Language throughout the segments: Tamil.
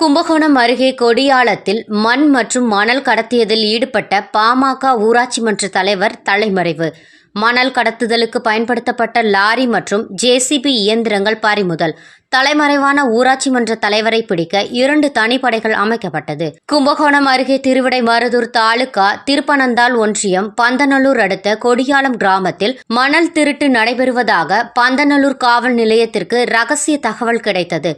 கும்பகோணம் அருகே கொடியாளத்தில் மண் மற்றும் மணல் கடத்தியதில் ஈடுபட்ட பாமக ஊராட்சி மன்ற தலைவர் தலைமறைவு. மணல் கடத்துதலுக்கு பயன்படுத்தப்பட்ட லாரி மற்றும் ஜேசிபி இயந்திரங்கள் பறிமுதல். தலைமறைவான ஊராட்சி மன்ற தலைவரை பிடிக்க இரண்டு தனிப்படைகள் அமைக்கப்பட்டது. கும்பகோணம் அருகே திருவிடை மருதூர் தாலுகா திருப்பனந்தாள் ஒன்றியம் பந்தநல்லூர் அடுத்த கொடியாளம் கிராமத்தில் மணல் திருட்டு நடைபெறுவதாக பந்தநல்லூர் காவல் நிலையத்திற்கு ரகசிய தகவல் கிடைத்தது.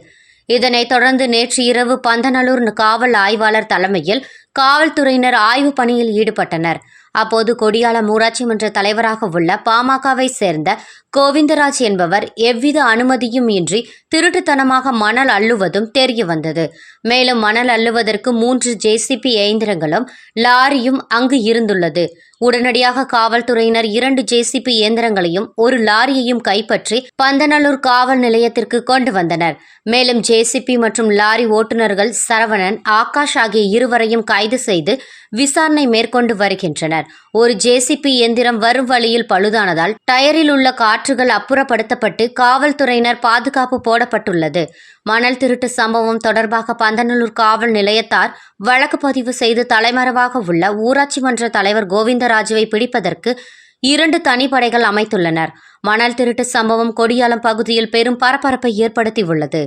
இதனைத் தொடர்ந்து நேற்று இரவு பந்தநல்லூர் காவல் ஆய்வாளர் தலைமையில் காவல்துறையினர் ஆய்வு பணியில் ஈடுபட்டனர். அப்போது கொடியாளம் ஊராட்சி மன்ற தலைவராக உள்ள பாமகவை சேர்ந்த கோவிந்தராஜ் என்பவர் எவ்வித அனுமதியும் இன்றி திருட்டுத்தனமாக மணல் அள்ளுவதும் தெரிய வந்தது. மேலும் மணல் அள்ளுவதற்கு மூன்று ஜேசிபி இயந்திரங்களும் லாரியும் அங்கு இருந்துள்ளது. உடனடியாக காவல்துறையினர் இரண்டு ஜேசிபி இயந்திரங்களையும் ஒரு லாரியையும் கைப்பற்றி பந்தநல்லூர் காவல் நிலையத்திற்கு கொண்டு வந்தனர். மேலும் ஜேசிபி மற்றும் லாரி ஓட்டுநர்கள் சரவணன் ஆகாஷ் ஆகிய இருவரையும் கைது செய்து விசாரணை மேற்கொண்டு வருகின்றனர். ஒரு ஜேசிபி இயந்திரம் வரும் வழியில் பழுதானதால் டயரில் உள்ள காற்றுகள் அப்புறப்படுத்தப்பட்டு காவல்துறையினர் பாதுகாப்பு போடப்பட்டுள்ளது. மணல் திருட்டு சம்பவம் தொடர்பாக பந்தநல்லூர் காவல் நிலையத்தார் வழக்கு பதிவு செய்து தலைமறைவாக உள்ள ஊராட்சி மன்ற தலைவர் கோவிந்தராஜுவை பிடிப்பதற்கு இரண்டு தனிப்படைகள் அமைத்துள்ளனர். மணல் திருட்டு சம்பவம் கொடியாலம் பகுதியில் பெரும் பரபரப்பை ஏற்படுத்தியுள்ளது.